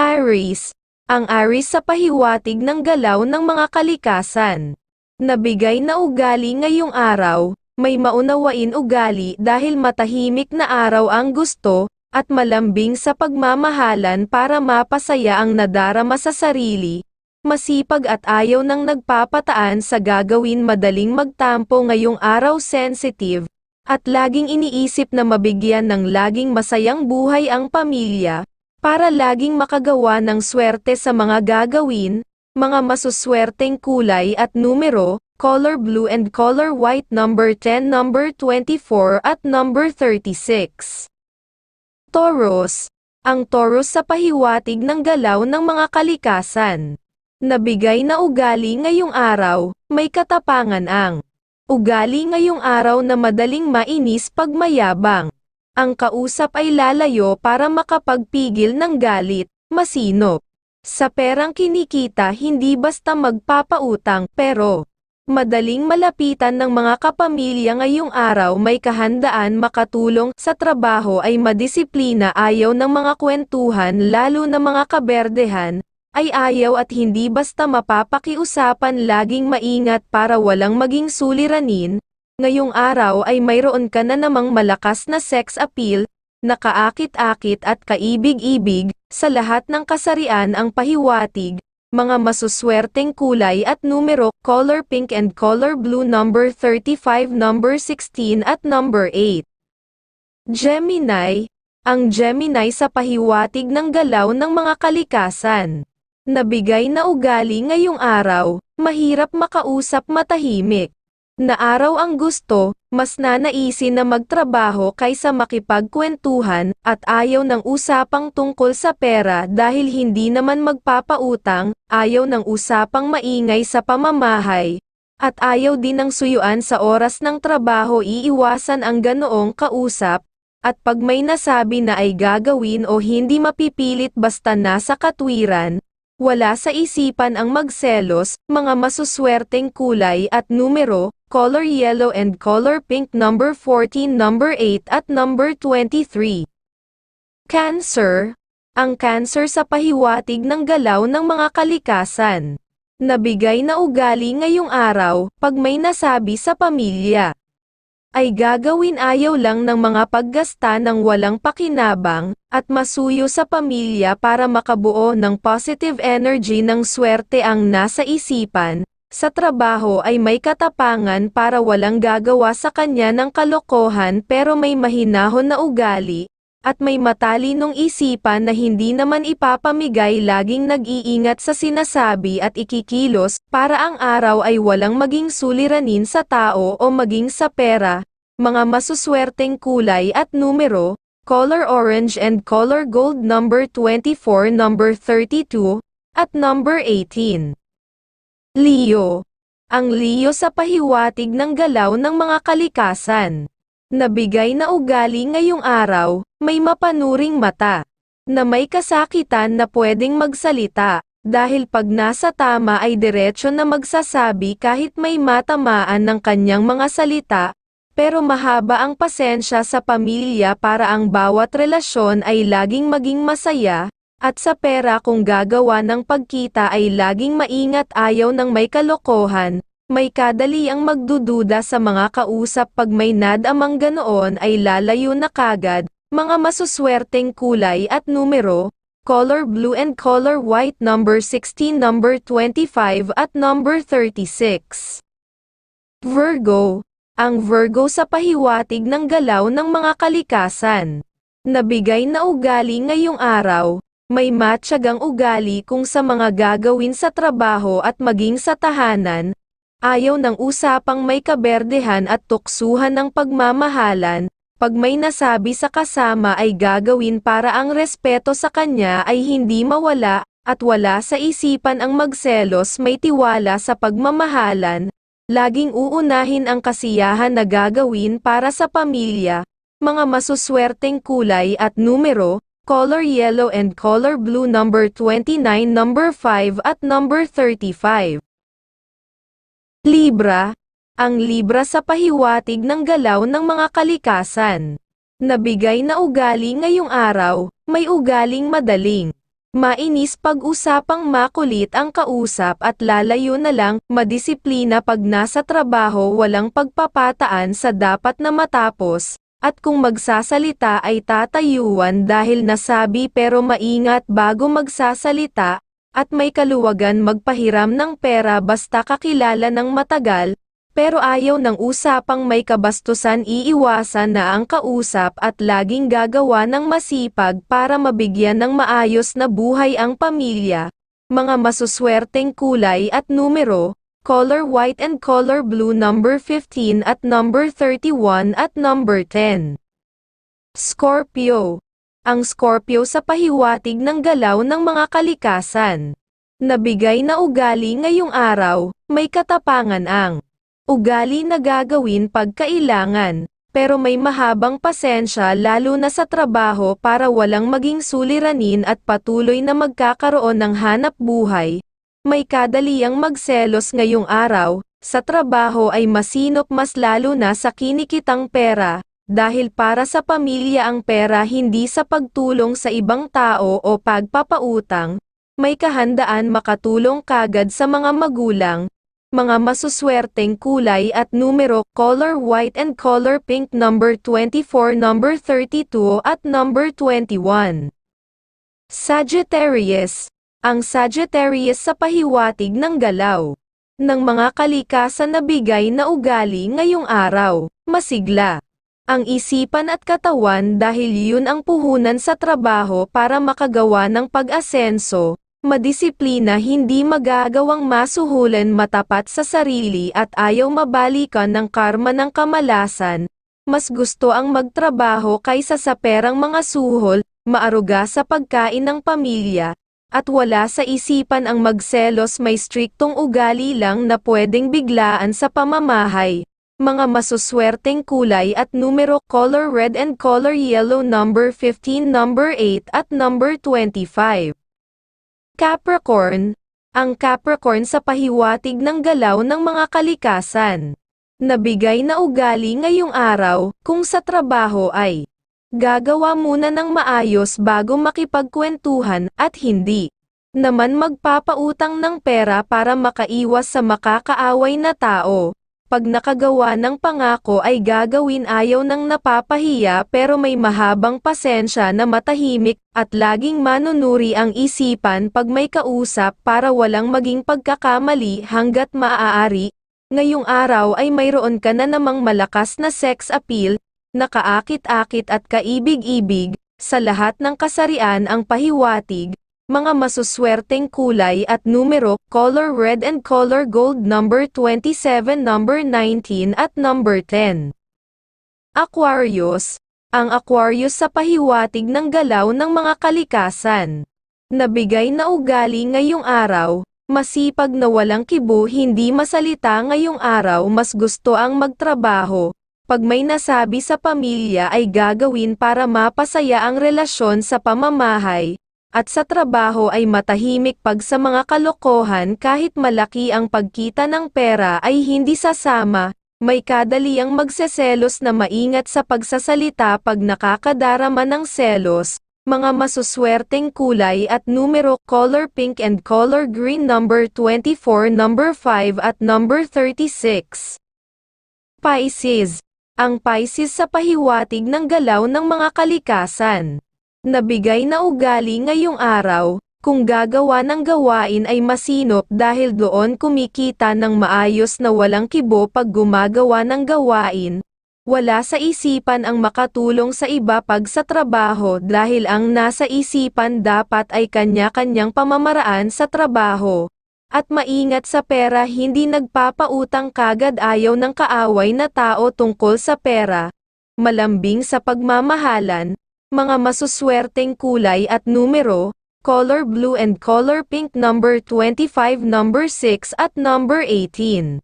Aries. Ang Aries sa pahiwatig ng galaw ng mga kalikasan. Nabigay na ugali ngayong araw, may maunawain ugali dahil matahimik na araw ang gusto, at malambing sa pagmamahalan para mapasaya ang nadarama sa sarili, masipag at ayaw ng nagpapataan sa gagawin madaling magtampo ngayong araw sensitive, at laging iniisip na mabigyan ng laging masayang buhay ang pamilya, para laging makagawa ng swerte sa mga gagawin, mga masuswerteng kulay at numero, color blue and color white number 10 number 24 at number 36. Taurus. Ang Taurus sa pahiwatig ng galaw ng mga kalikasan. Nabigay na ugali ngayong araw, may katapangan ang ugali ngayong araw na madaling mainis pag mayabang. Ang kausap ay lalayo para makapagpigil ng galit, masinop. Sa perang kinikita hindi basta magpapautang pero Madaling malapitan ng mga kapamilya ngayong araw may kahandaan makatulong sa trabaho ay madisiplina ayaw ng mga kwentuhan lalo na mga kaberdehan, ay ayaw at hindi basta mapapakiusapan laging maingat para walang maging suliranin, ngayong araw ay mayroon ka na namang malakas na sex appeal, nakaakit-akit at kaibig-ibig, sa lahat ng kasarian ang pahiwatig, mga masuswerteng kulay at numero, color pink and color blue number 35 number 16 at number 8. Gemini, ang Gemini sa pahiwatig ng galaw ng mga kalikasan. Nabigay na ugali ngayong araw, mahirap makausap matahimik. Na araw ang gusto, mas nanaisin na magtrabaho kaysa makipagkwentuhan, at ayaw ng usapang tungkol sa pera dahil hindi naman magpapautang, ayaw ng usapang maingay sa pamamahay, at ayaw din ng suyuan sa oras ng trabaho iiwasan ang ganoong kausap, at pag may nasabi na ay gagawin o hindi mapipilit basta nasa katwiran, wala sa isipan ang magselos, mga masuswerteng kulay at numero, color yellow and color pink number 14 number 8 at number 23. Cancer, ang cancer sa pahiwatig ng galaw ng mga kalikasan. Nabigay na ugali ngayong araw, pag may nasabi sa pamilya ay gagawin ayaw lang ng mga paggasta ng walang pakinabang, at masuyo sa pamilya para makabuo ng positive energy ng swerte ang nasa isipan, sa trabaho ay may katapangan para walang gagawa sa kanya ng kalokohan pero may mahinahon na ugali, at may matalinong isipan na hindi naman ipapamigay laging nag-iingat sa sinasabi at ikikilos, para ang araw ay walang maging suliranin sa tao o maging sa pera, mga masuswerteng kulay at numero, color orange and color gold number 24 number 32, at number 18. Leo. Ang Leo sa pahiwatig ng galaw ng mga kalikasan. Nabigay na ugali ngayong araw, may mapanuring mata. Na may kasakitan na pwedeng magsalita, dahil pag nasa tama ay diretsyo na magsasabi kahit may matamaan ng kanyang mga salita, pero mahaba ang pasensya sa pamilya para ang bawat relasyon ay laging maging masaya, at sa pera kung gagawa ng pagkita ay laging maingat ayaw ng may kalokohan, may kadali ang magdududa sa mga kausap pag may nadamang ganoon ay lalayo na kagad, mga masuswerteng kulay at numero, color blue and color white number 16 number 25 at number 36. Virgo, ang Virgo sa pahiwatig ng galaw ng mga kalikasan. Nabigay na ugali ngayong araw, may matyagang ugali kung sa mga gagawin sa trabaho at maging sa tahanan, ayaw ng usapang may kaberdehan at tuksuhan ng pagmamahalan, pag may nasabi sa kasama ay gagawin para ang respeto sa kanya ay hindi mawala, at wala sa isipan ang magselos may tiwala sa pagmamahalan, laging uunahin ang kasiyahan na gagawin para sa pamilya, mga masuswerteng kulay at numero, color yellow and color blue number 29 number 5 at number 35. Libra, ang Libra sa pahiwatig ng galaw ng mga kalikasan. Nabigay na ugali ngayong araw, may ugaling madaling. Mainis pag-usapang makulit ang kausap at lalayo na lang, madisiplina pag nasa trabaho walang pagpapataan sa dapat na matapos, at kung magsasalita ay tatayuan dahil nasabi pero maingat bago magsasalita, at may kaluwagan magpahiram ng pera basta kakilala ng matagal, pero ayaw ng usapang may kabastusan iiwasan na ang kausap at laging gagawa ng masipag para mabigyan ng maayos na buhay ang pamilya. Mga masuswerteng kulay at numero, color white and color blue number 15 at number 31 at number 10. Scorpio. Ang Scorpio sa pahiwatig ng galaw ng mga kalikasan. Nabigay na ugali ngayong araw, may katapangan ang ugali na gagawin pag kailangan, pero may mahabang pasensya lalo na sa trabaho para walang maging suliranin at patuloy na magkakaroon ng hanap buhay. May kadaliang magselos ngayong araw, sa trabaho ay masinop mas lalo na sa kinikitang pera, dahil para sa pamilya ang pera hindi sa pagtulong sa ibang tao o pagpapautang, may kahandaan makatulong kagad sa mga magulang, mga masuswerteng kulay at numero, color white and color pink number 24, number 32 at number 21. Sagittarius. Ang Sagittarius sa pahiwatig ng galaw ng mga kalikasan na bigay na ugali ngayong araw, masigla. Ang isipan at katawan dahil yun ang puhunan sa trabaho para makagawa ng pag-asenso, madisiplina hindi magagawang masuhulan matapat sa sarili at ayaw mabalikan ng karma ng kamalasan, mas gusto ang magtrabaho kaysa sa perang mga suhol, maaruga sa pagkain ng pamilya, at wala sa isipan ang magselos may striktong ugali lang na pwedeng biglaan sa pamamahay. Mga masuswerteng kulay at numero color red and color yellow number 15 number 8 at number 25. Capricorn, ang Capricorn sa pahiwatig ng galaw ng mga kalikasan. Nabigay na ugali ngayong araw, kung sa trabaho ay gagawa muna ng maayos bago makipagkwentuhan at hindi naman magpapautang ng pera para makaiwas sa makakaaway na tao. Pag nakagawa ng pangako ay gagawin ayaw ng napapahiya pero may mahabang pasensya na matahimik at laging manunuri ang isipan pag may kausap para walang maging pagkakamali hanggat maaari. Ngayong araw ay mayroon ka na namang malakas na sex appeal, nakaakit-akit at kaibig-ibig, sa lahat ng kasarian ang pahiwatig, mga masuswerteng kulay at numero, color red and color gold number 27 number 19 at number 10. Aquarius, ang Aquarius sa pahiwatig ng galaw ng mga kalikasan. Nabigay na ugali ngayong araw, masipag na walang kibo hindi masalita ngayong araw mas gusto ang magtrabaho, pag may nasabi sa pamilya ay gagawin para mapasaya ang relasyon sa pamamahay, at sa trabaho ay matahimik pag sa mga kalokohan kahit malaki ang pagkita ng pera ay hindi sasama, may kadaliang magseselos na maingat sa pagsasalita pag nakakadarama ng selos, mga masuswerteng kulay at numero color pink and color green number 24 number 5 at number 36. Pisces. Ang Pisces sa pahiwatig ng galaw ng mga kalikasan. Nabigay na ugali ngayong araw, kung gagawa ng gawain ay masinop dahil doon kumikita ng maayos na walang kibo pag gumagawa ng gawain. Wala sa isipan ang makatulong sa iba pag sa trabaho dahil ang nasa isipan dapat ay kanya-kanyang pamamaraan sa trabaho. At maingat sa pera hindi nagpapautang kagad ayaw ng kaaway na tao tungkol sa pera. Malambing sa pagmamahalan, mga masuswerteng kulay at numero, color blue and color pink number 25 number 6 at number 18.